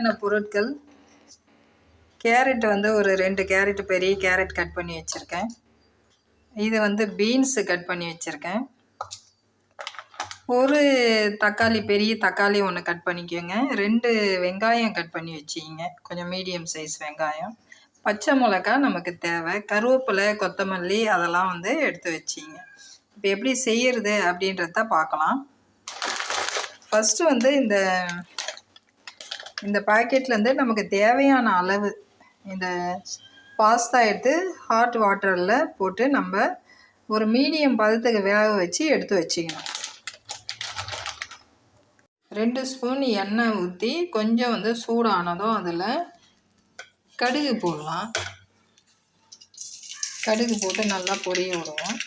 என்னென்ன பொருட்கள்? கேரட் வந்து ஒரு ரெண்டு கேரட் பெரிய கேரட் கட் பண்ணி வச்சுருக்கேன். இது வந்து பீன்ஸு கட் பண்ணி வச்சுருக்கேன். ஒரு தக்காளி பெரிய தக்காளி ஒன்று கட் பண்ணிக்கோங்க. ரெண்டு வெங்காயம் கட் பண்ணி வச்சிங்க கொஞ்சம் மீடியம் சைஸ் வெங்காயம். பச்சை மிளகா நமக்கு தேவை. கருவேப்பிலை கொத்தமல்லி அதெல்லாம் வந்து எடுத்து வச்சிங்க இப்போ எப்படி செய்கிறது அப்படின்றத பார்க்கலாம். ஃபஸ்ட்டு வந்து இந்த இந்த பாக்கெட்லேருந்து நமக்கு தேவையான அளவு இந்த பாஸ்தா எடுத்து ஹாட் வாட்டரில் போட்டு நம்ம ஒரு மீடியம் பதத்துக்கு வேக வச்சு எடுத்து வச்சுக்கணும். ரெண்டு ஸ்பூன் எண்ணெய் ஊற்றி கொஞ்சம் வந்து சூடானதும் அதில் கடுகு போடலாம். கடுகு போட்டு நல்லா பொரிய விடுவோம்.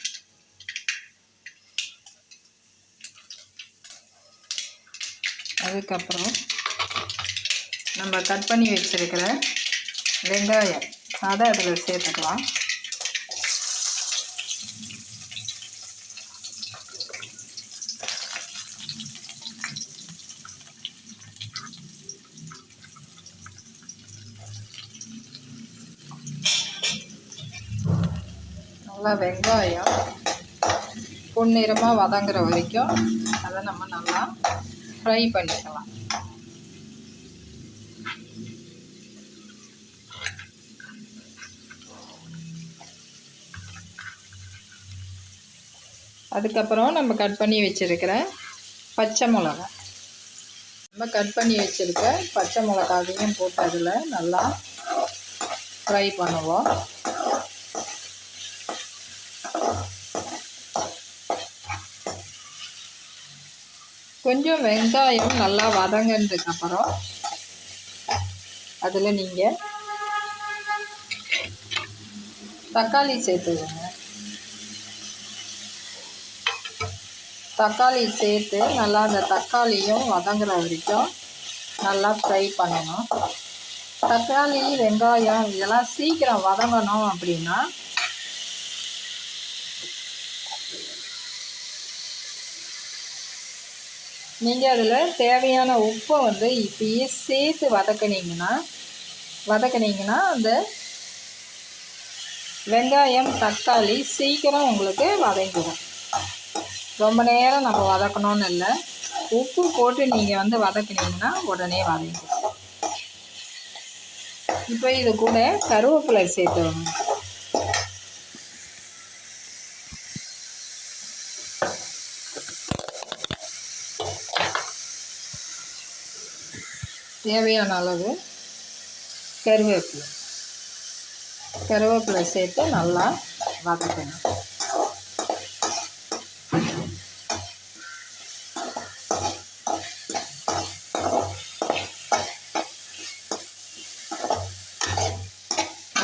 அதுக்கப்புறம் நம்ம கட் பண்ணி வச்சுருக்கிற வெங்காயம். அதை அதில் சேர்த்துக்கலாம். நல்லா வெங்காயம் பொன்னிறமாக வதங்குற வரைக்கும் அதை நம்ம நல்லா ஃப்ரை பண்ணிக்கலாம். அதுக்கப்புறம் நம்ம கட் பண்ணி வச்சுருக்கிற பச்சை மிளகா. நம்ம கட் பண்ணி வச்சுருக்க பச்சை மிளகாவையும் போட்டு அதில் நல்லா ஃப்ரை பண்ணுவோம். கொஞ்சம் வெங்காயம் நல்லா வதங்கினதுக்கப்புறம் அதில் நீங்கள் தக்காளி சேர்த்துக்கோங்க தக்காளி சேர்த்து நல்லா அந்த தக்காளியும் வதங்குற வரைக்கும் நல்லா ஃப்ரை பண்ணணும். தக்காளி வெங்காயம் இதெல்லாம் சீக்கிரம் வதங்கணும் அப்படின்னா நீங்கள் அதில் தேவையான உப்பை வந்து இப்பயே சேர்த்து வதக்குனீங்கன்னா வதக்குனீங்கன்னா அந்த வெங்காயம் தக்காளி சீக்கிரம் உங்களுக்கு வதங்கிடும். ரொம்ப நேரம் நம்ம வதக்கணும்னு இல்லை. உப்பு போட்டு நீங்கள் வந்து வதக்குனீங்கன்னா உடனே வதங்கிடும் இப்போ இது கூட கருவேப்பிலை சேர்த்துருங்க. தேவையான அளவு கருவேப்பிலை. கருவேப்பிலை சேர்த்து நல்லா வதக்கணும்.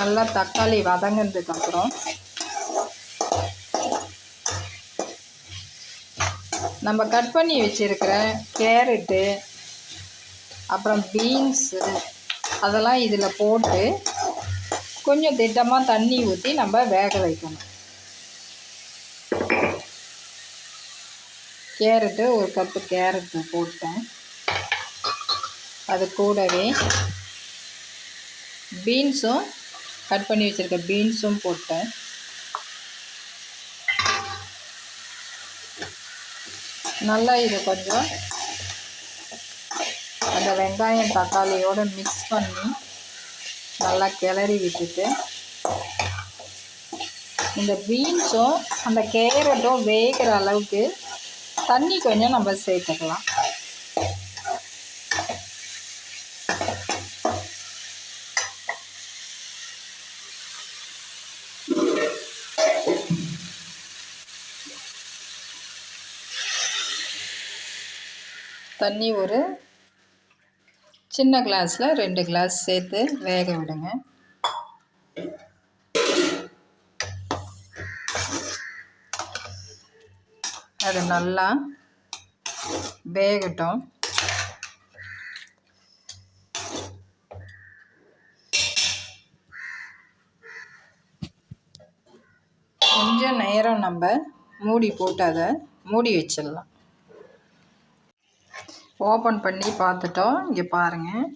நல்லா தக்காளி வதங்கினதுக்கப்புறம் நம்ம கட் பண்ணி வச்சுருக்கிற கேரட்டு அப்புறம் பீன்ஸு அதெல்லாம் இதில் போட்டு கொஞ்சம் திட்டமாக தண்ணி ஊற்றி நம்ம வேக வைக்கணும். கேரட்டு ஒரு கப்பு கேரட்டு போட்டேன். அது கூடவே பீன்ஸும் கட் பண்ணி வச்சுருக்க பீன்ஸும் போட்டேன். நல்லா இதை கொஞ்சம். அந்த வெங்காயம் தக்காளியோடு மிக்ஸ் பண்ணி நல்லா கிளறி விட்டுட்டு இந்த பீன்ஸும் அந்த கேரட்டும் வேகிற அளவுக்கு தண்ணி கொஞ்சம் நம்ம சேர்த்துக்கலாம். தண்ணி ஒரு சின்ன கிளாஸில் ரெண்டு கிளாஸ் சேர்த்து வேக விடுங்க. அது நல்லா வேகட்டும். கொஞ்சம் நேரம் நம்ம மூடி போட்டு அதை மூடி வச்சிடலாம். ஓப்பன் பண்ணி பார்த்துட்டோம். இங்கே பாருங்கள்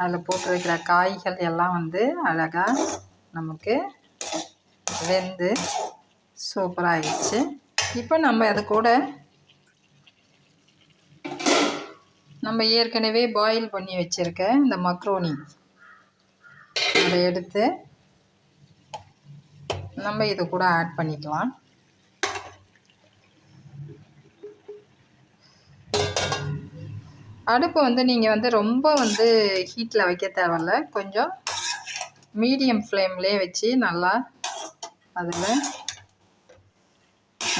அதில் போட்டிருக்கிற காய்கள் எல்லாம் வந்து அழகாக நமக்கு வெந்து சூப்பராகிடுச்சு இப்போ நம்ம அது கூட நம்ம ஏற்கனவே பாயில் பண்ணி வச்சுருக்க இந்த மக்ரோனி அதை எடுத்து நம்ம இது கூட ஆட் பண்ணிக்கலாம். அடுப்பு வந்து நீங்கள் வந்து ரொம்ப வந்து ஹீட்டில் வைக்க தேவையில்ல. கொஞ்சம் மீடியம் ஃப்ளேம்லேயே வச்சு நல்லா அதில்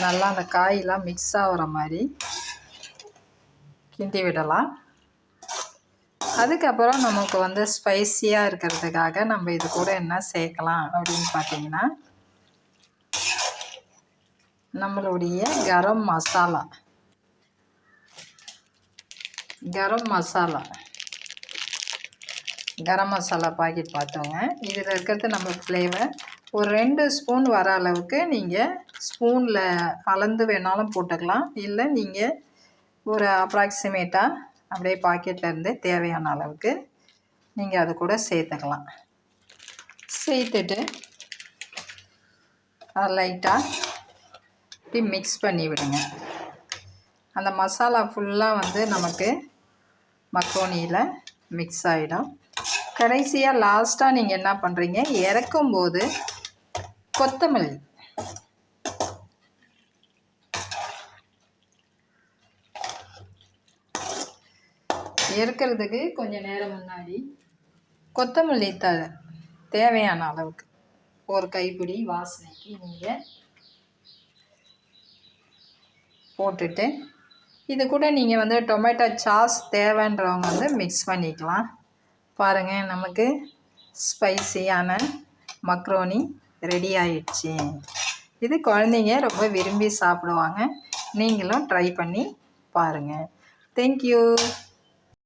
நல்லா அந்த காயெலாம் மிக்ஸ் ஆகிற மாதிரி கிண்டி விடலாம். அதுக்கப்புறம் நமக்கு வந்து ஸ்பைஸியாக இருக்கிறதுக்காக நம்ம இது கூட என்ன சேர்க்கலாம் அப்படின்னு பார்த்தீங்கன்னா நம்மளுடைய கரம் மசாலா. கரம் மசாலா. கரம் மசாலா பாக்கெட் பார்த்தோங்க இதில் இருக்கிறது நம்ம ஃப்ளேவர் ஒரு ரெண்டு ஸ்பூன் வர அளவுக்கு நீங்கள் ஸ்பூனில் அளந்து வேணாலும் போட்டுக்கலாம். இல்லை நீங்கள் ஒரு அப்ராக்சிமேட்டாக அப்படியே பாக்கெட்லேருந்து தேவையான அளவுக்கு நீங்கள் அது கூட சேர்த்துக்கலாம். சேர்த்துட்டு அதை லைட்டாக இப்படி மிக்ஸ் பண்ணி விடுங்க. அந்த மசாலா ஃபுல்லாக வந்து நமக்கு மக்ரோனியில் மிக்ஸ் ஆகிடும் கடைசியாக லாஸ்ட்டாக நீங்கள் என்ன பண்ணுறீங்க இறக்கும்போது கொத்தமல்லி. இறக்கிறதுக்கு கொஞ்சம் நேரம் முன்னாடி கொத்தமல்லி தழை தேவையான அளவுக்கு. ஒரு கைப்பிடி வாசனைக்கு நீங்கள் போட்டுட்டு இது கூட நீங்கள் வந்து டொமேட்டோ சாஸ் தேவைன்றவங்க வந்து மிக்ஸ் பண்ணிக்கலாம். பாருங்கள் நமக்கு ஸ்பைசியான மக்ரோனி ரெடி ஆயிடுச்சு. இது குழந்தைங்க ரொம்ப விரும்பி சாப்பிடுவாங்க. நீங்களும் ட்ரை பண்ணி பாருங்கள் தேங்க்யூ